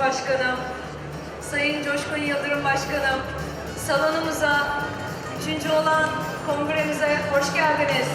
Başkanım, Sayın Coşkun Yıldırım Başkanım, salonumuza, üçüncü olan kongremize hoş geldiniz.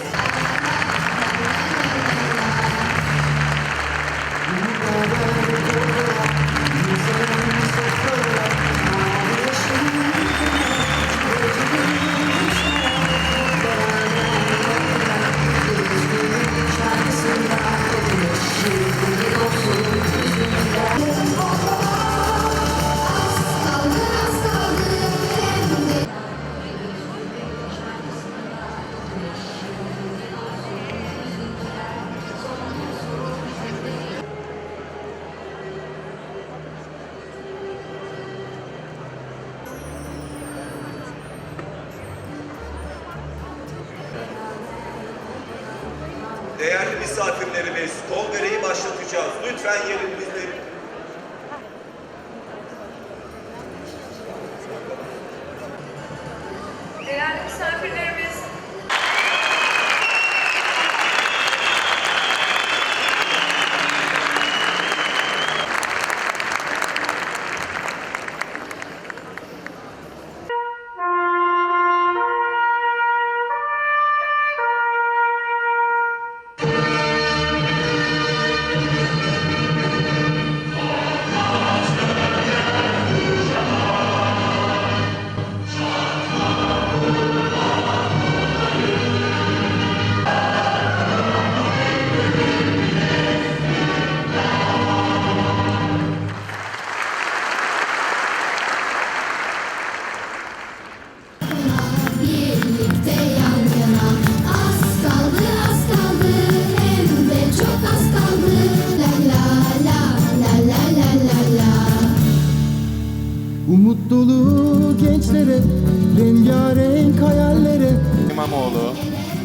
Değerli misafirlerimiz, kongreyi başlatacağız. Lütfen yerinizde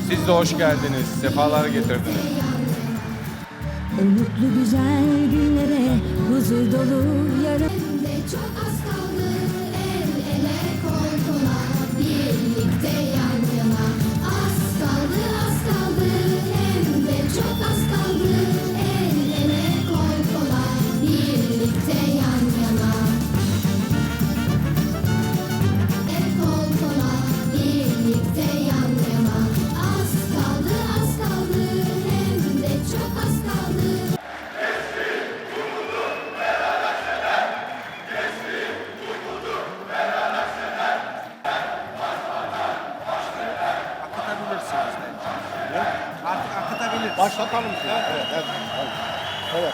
Siz de hoş geldiniz. Sefalar getirdiniz. Umutlu güzel günlere huzur dolu yarın çok az kaldı El ele kol kola Birlikte yan akıtabiliriz. başlatalım. Evet, evet, evet. evet.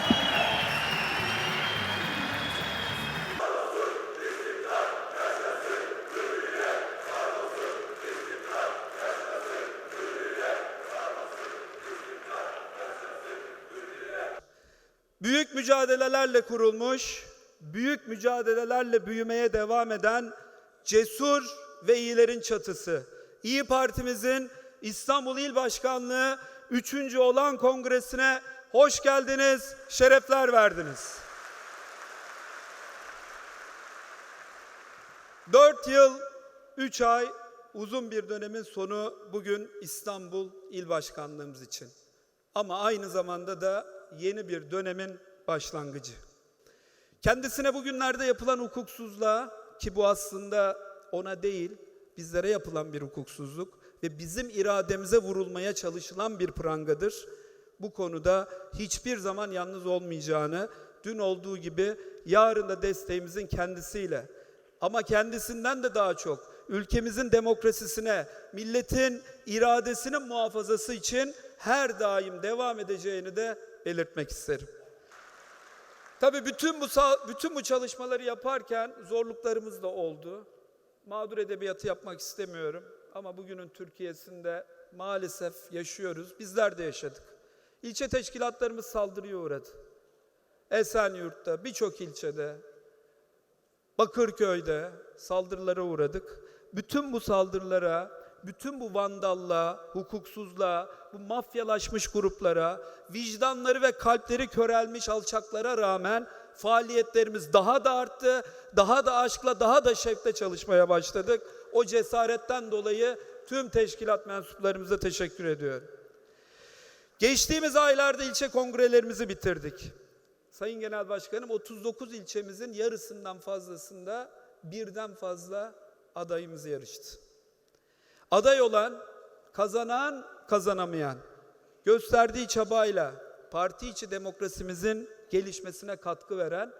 Büyük mücadelelerle kurulmuş, büyük mücadelelerle büyümeye devam eden cesur ve iyilerin çatısı. İyi Partimizin İstanbul İl Başkanlığı 3. olan kongresine hoş geldiniz, şerefler verdiniz. 4 yıl 3 ay uzun bir dönemin sonu bugün İstanbul İl Başkanlığımız için. Ama aynı zamanda da yeni bir dönemin başlangıcı. Kendisine bugünlerde yapılan hukuksuzluğa ki bu aslında ona değil bizlere yapılan bir hukuksuzluk ve bizim irademize vurulmaya çalışılan bir prangadır. Bu konuda hiçbir zaman yalnız olmayacağını, dün olduğu gibi yarın da desteğimizin kendisiyle ama kendisinden de daha çok ülkemizin demokrasisine, milletin iradesinin muhafazası için her daim devam edeceğini de belirtmek isterim. Tabii bütün bu bütün bu çalışmaları yaparken zorluklarımız da oldu. Mağdur edebiyatı yapmak istemiyorum ama bugünün Türkiye'sinde maalesef yaşıyoruz. Bizler de yaşadık. İlçe teşkilatlarımız saldırıya uğradı. Esenyurt'ta, birçok ilçede, Bakırköy'de saldırılara uğradık. Bütün bu saldırılara, bütün bu vandallığa, hukuksuzluğa, bu mafyalaşmış gruplara, vicdanları ve kalpleri körelmiş alçaklara rağmen faaliyetlerimiz daha da arttı. Daha da aşkla, daha da şevkle çalışmaya başladık. O cesaretten dolayı tüm teşkilat mensuplarımıza teşekkür ediyorum. Geçtiğimiz aylarda ilçe kongrelerimizi bitirdik. Sayın Genel Başkanım 39 ilçemizin yarısından fazlasında birden fazla adayımız yarıştı. Aday olan, kazanan, kazanamayan gösterdiği çabayla parti içi demokrasimizin gelişmesine katkı veren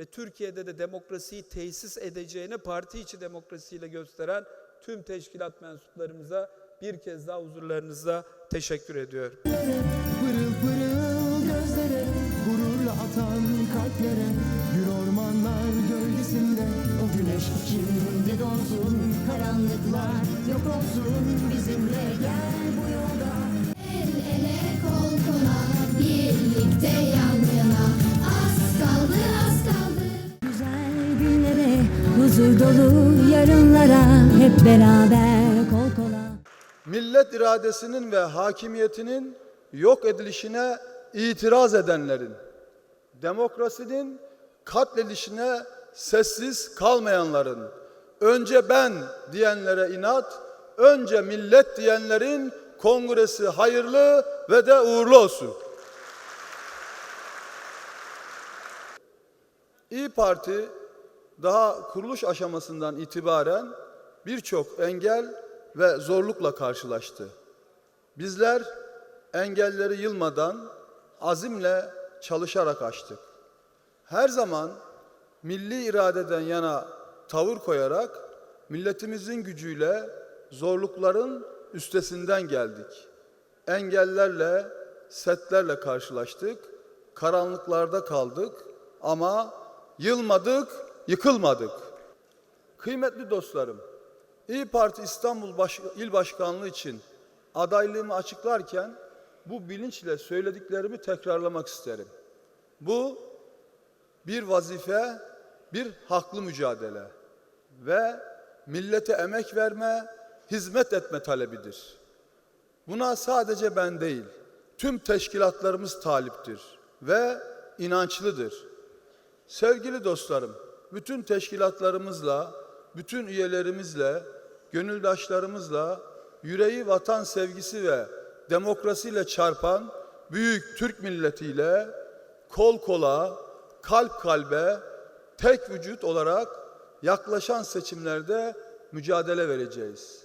ve Türkiye'de de demokrasiyi tesis edeceğini parti içi demokrasiyle gösteren tüm teşkilat mensuplarımıza bir kez daha huzurlarınızda teşekkür ediyorum. Pırıl pırıl gözlere Gururla atan kalplere Gül ormanlar gölgesinde O güneş içinde donsun Karanlıklar yok olsun Bizimle gel bu yolda El ele kol kola birlikte yan Dolu yarınlara Hep beraber kol kola millet iradesinin ve hakimiyetinin yok edilişine itiraz edenlerin, demokrasinin katledilişine sessiz kalmayanların, önce ben diyenlere inat, önce millet diyenlerin kongresi hayırlı ve de uğurlu olsun. İyi Parti daha kuruluş aşamasından itibaren birçok engel ve zorlukla karşılaştı. Bizler engelleri yılmadan azimle çalışarak aştık. Her zaman milli iradeden yana tavır koyarak milletimizin gücüyle zorlukların üstesinden geldik. Engellerle, setlerle karşılaştık. Karanlıklarda kaldık ama yılmadık, yıkılmadık. Kıymetli dostlarım, İyi Parti İstanbul Baş- İl Başkanlığı için adaylığımı açıklarken bu bilinçle söylediklerimi tekrarlamak isterim. Bu bir vazife, bir haklı mücadele ve millete emek verme, hizmet etme talebidir. Buna sadece ben değil, tüm teşkilatlarımız taliptir ve inançlıdır. Sevgili dostlarım, bütün teşkilatlarımızla, bütün üyelerimizle, gönüldaşlarımızla yüreği vatan sevgisi ve demokrasiyle çarpan büyük Türk milletiyle kol kola, kalp kalbe, tek vücut olarak yaklaşan seçimlerde mücadele vereceğiz.